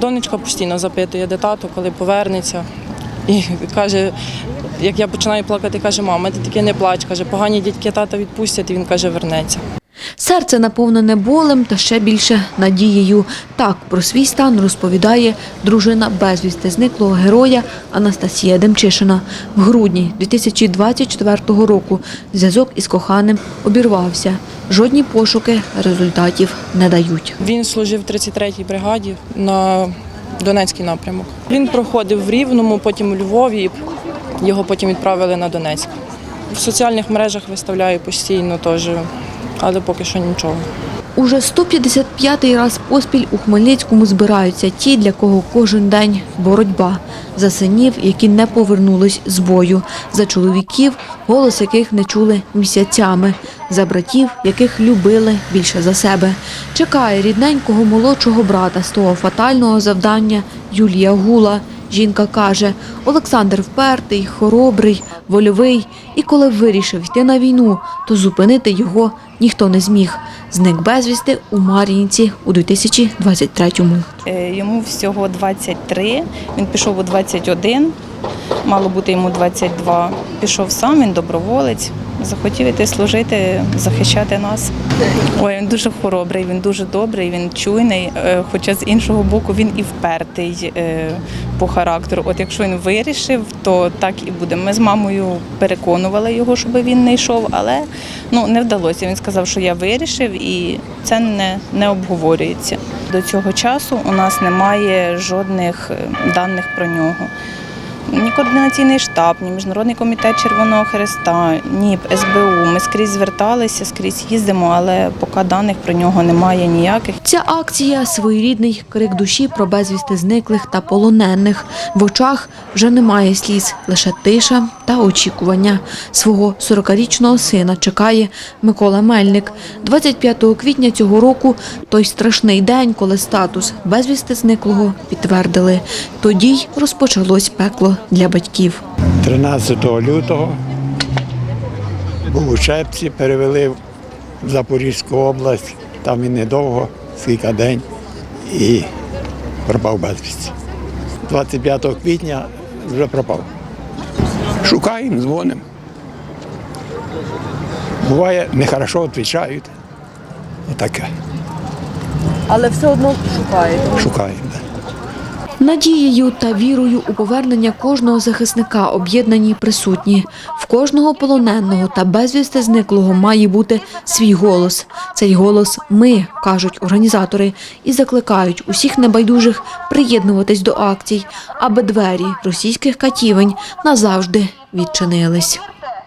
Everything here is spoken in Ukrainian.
Донечка постійно запитує, де тато, коли повернеться. І каже, як я починаю плакати, каже, мама, ти таки не плач. Каже, погані дітки тата відпустять, і він каже, вернеться. Серце наповнене болем та ще більше надією. Так про свій стан розповідає дружина безвісти зниклого героя Анастасія Демчишина. В грудні 2024 року зв'язок із коханим обірвався. Жодні пошуки результатів не дають. Він служив в 33-й бригаді на Донецький напрямок. Він проходив в Рівному, потім у Львові. Його потім відправили на Донецьк. В соціальних мережах виставляю постійно теж, але поки що нічого. Уже 155-й раз поспіль у Хмельницькому збираються ті, для кого кожен день боротьба. За синів, які не повернулись з бою, за чоловіків, голос яких не чули місяцями, за братів, яких любили більше за себе. Чекає рідненького молодшого брата з того фатального завдання Юлія Гула. Жінка каже, Олександр впертий, хоробрий, вольовий, і коли вирішив йти на війну, то зупинити його ніхто не зміг. Зник безвісти у Мар'їнці у 2023-му. Е, Йому всього 23, він пішов у 21, мало бути йому 22. Пішов сам, він доброволець, захотів іти служити, захищати нас. Ой, він дуже хоробрий, він дуже добрий, він чуйний, е, хоча з іншого боку він і впертий е, по характеру. От якщо він вирішив, то так і буде. Ми з мамою переконували його, щоб він не йшов, але ну, не вдалося. Він сказав, що я вирішив, і це не, не обговорюється. До цього часу у нас немає жодних е, даних про нього. Ні координаційний штаб, ні Міжнародний комітет Червоного Хреста, ні СБУ. Ми скрізь зверталися, скрізь їздимо, але поки даних про нього немає ніяких. Ця акція своєрідний крик душі про безвісти зниклих та полонених. В очах вже немає сліз, лише тиша та очікування. Свого 40-річного сина чекає Микола Мельник. 25 квітня цього року той страшний день, коли статус безвісти зниклого підтвердили. Тоді й розпочалось пекло для батьків. 13 лютого був у Шепці, перевели в Запорізьку область, там він недовго, скільки день, і пропав безвісті. 25 квітня вже пропав. Шукаємо, дзвонимо. Буває, нехорошо відповідають. Отаке. Але все одно шукаєте. Шукаємо. да. Надією та вірою у повернення кожного захисника об'єднані присутні. В кожного полоненого та безвісти зниклого має бути свій голос. Цей голос ми, кажуть організатори, і закликають усіх небайдужих приєднуватись до акцій, аби двері російських катівень назавжди відчинились.